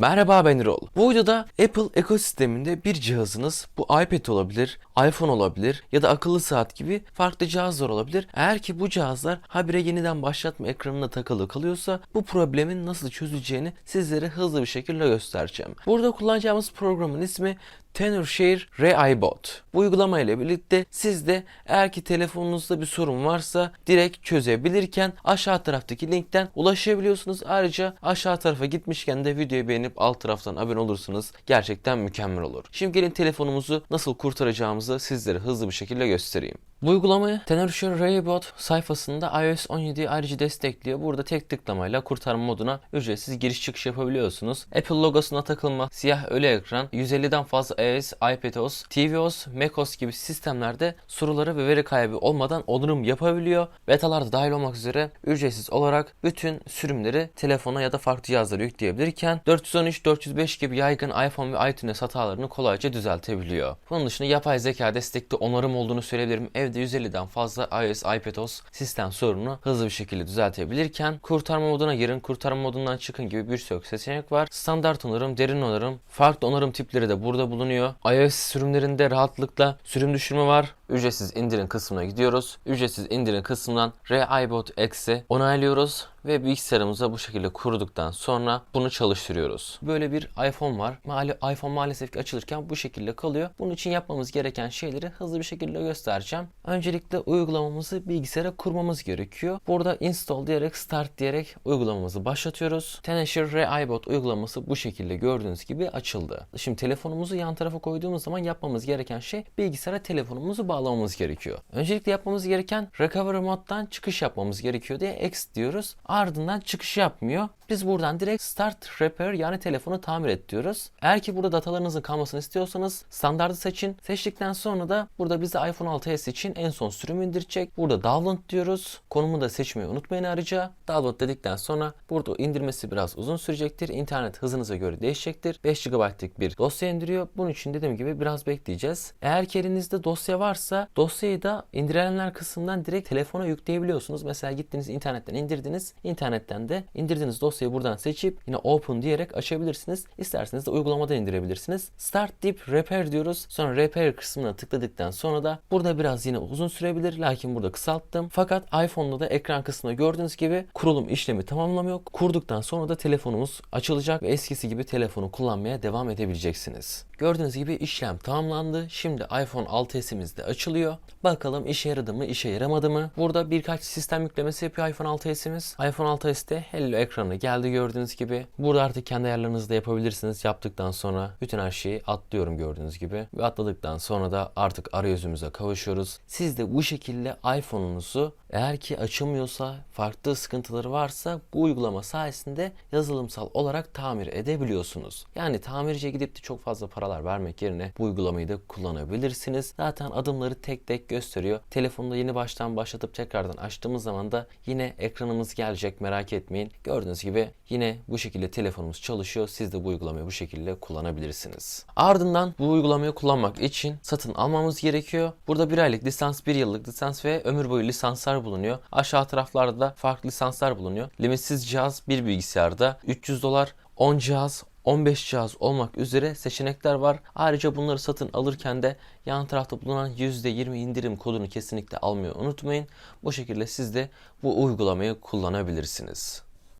Merhaba ben Erol. Bu videoda Apple ekosisteminde bir cihazınız bu iPad olabilir, iPhone olabilir ya da akıllı saat gibi farklı cihazlar olabilir. Eğer ki bu cihazlar habire yeniden başlatma ekranına takılı kalıyorsa bu problemin nasıl çözüleceğini sizlere hızlı bir şekilde göstereceğim. Burada kullanacağımız programın ismi TenorShare ReiBot. Bu uygulama ile birlikte siz de eğer ki telefonunuzda bir sorun varsa direkt çözebilirken aşağı taraftaki linkten ulaşabiliyorsunuz. Ayrıca aşağı tarafa gitmişken de videoyu beğenip alt taraftan abone olursanız gerçekten mükemmel olur. Şimdi gelin telefonumuzu nasıl kurtaracağımızı sizlere hızlı bir şekilde göstereyim. Bu uygulamayı TenorShare ReiBot sayfasında iOS 17'yi ayrıca destekliyor. Burada tek tıklamayla kurtarma moduna ücretsiz giriş çıkış yapabiliyorsunuz. Apple logosuna takılma, siyah ölü ekran, 150'den fazla iOS, iPadOS, tvOS, macOS gibi sistemlerde soruları ve veri kaybı olmadan onarım yapabiliyor. Betalarda dahil olmak üzere ücretsiz olarak bütün sürümleri telefona ya da farklı cihazlara yükleyebilirken 413-405 gibi yaygın iPhone ve iTunes hatalarını kolayca düzeltebiliyor. Bunun dışında yapay zeka destekli onarım olduğunu söyleyebilirim. Evde 150'den fazla iOS, iPadOS sistem sorununu hızlı bir şekilde düzeltebilirken kurtarma moduna girin, kurtarma modundan çıkın gibi birçok seçenek var. Standart onarım, derin onarım, farklı onarım tipleri de burada bulunuyor. iOS sürümlerinde rahatlıkla sürüm düşürme var. Ücretsiz indirin kısmına gidiyoruz. Ücretsiz indirin kısmından ReiBot X'i onaylıyoruz ve bilgisayarımıza bu şekilde kurduktan sonra bunu çalıştırıyoruz. Böyle bir iPhone var. Mali iPhone maalesef ki açılırken bu şekilde kalıyor. Bunun için yapmamız gereken şeyleri hızlı bir şekilde göstereceğim. Öncelikle uygulamamızı bilgisayara kurmamız gerekiyor. Burada install diyerek start diyerek uygulamamızı başlatıyoruz. Tenorshare ReiBot uygulaması bu şekilde gördüğünüz gibi açıldı. Şimdi telefonumuzu yan tarafa koyduğumuz zaman yapmamız gereken şey bilgisayara telefonumuzu bağlamamız gerekiyor. Öncelikle yapmamız gereken recovery moddan çıkış yapmamız gerekiyor diye X diyoruz. Ardından çıkış yapmıyor. Biz buradan direkt start repair yani telefonu tamir et diyoruz. Eğer ki burada datalarınızın kalmasını istiyorsanız standartı seçin. Seçtikten sonra da burada bize iPhone 6s için en son sürümü indirecek. Burada download diyoruz. Konumu da seçmeyi unutmayın ayrıca. Download dedikten sonra burada indirmesi biraz uzun sürecektir. İnternet hızınıza göre değişecektir. 5 GB'lık bir dosya indiriyor. Bunun için dediğim gibi biraz bekleyeceğiz. Eğer ki elinizde dosya varsa dosyayı da indirilenler kısmından direkt telefona yükleyebiliyorsunuz. Mesela gittiniz internetten indirdiniz. İnternetten de indirdiğiniz dosyayı buradan seçip yine open diyerek açabilirsiniz. İsterseniz de uygulamadan indirebilirsiniz. Start deyip repair diyoruz. Sonra repair kısmına tıkladıktan sonra da burada biraz yine uzun sürebilir. Lakin burada kısalttım. Fakat iPhone'da da ekran kısmında gördüğünüz gibi kurulum işlemi tamamlamıyor. Kurduktan sonra da telefonumuz açılacak ve eskisi gibi telefonu kullanmaya devam edebileceksiniz. Gördüğünüz gibi işlem tamamlandı. Şimdi iPhone 6s'imiz de açılıyor. Bakalım işe yaradı mı, işe yaramadı mı? Burada birkaç sistem yüklemesi yapıyor iPhone 6s'imiz. iPhone 6s'te Hello ekranı geldi gördüğünüz gibi. Burada artık kendi ayarlarınızı da yapabilirsiniz. Yaptıktan sonra bütün her şeyi atlıyorum gördüğünüz gibi. Ve atladıktan sonra da artık arayüzümüze kavuşuyoruz. Siz de bu şekilde iPhone'unuzu eğer ki açılmıyorsa, farklı sıkıntıları varsa bu uygulama sayesinde yazılımsal olarak tamir edebiliyorsunuz. Yani tamirciye gidip de çok fazla paralar vermek yerine bu uygulamayı da kullanabilirsiniz. Zaten adımları tek tek gösteriyor. Telefonda yeni baştan başlatıp tekrardan açtığımız zaman da yine ekranımız gelecek merak etmeyin. Gördüğünüz gibi yine bu şekilde telefonumuz çalışıyor. Siz de bu uygulamayı bu şekilde kullanabilirsiniz. Ardından bu uygulamayı kullanmak için satın almamız gerekiyor. Burada bir aylık lisans, bir yıllık lisans ve ömür boyu bulunuyor. Aşağı taraflarda da farklı lisanslar bulunuyor. Limitsiz cihaz bir bilgisayarda 300 dolar, 10 cihaz 15 cihaz olmak üzere seçenekler var. Ayrıca bunları satın alırken de yan tarafta bulunan %20 indirim kodunu kesinlikle almayı unutmayın. Bu şekilde siz de bu uygulamayı kullanabilirsiniz.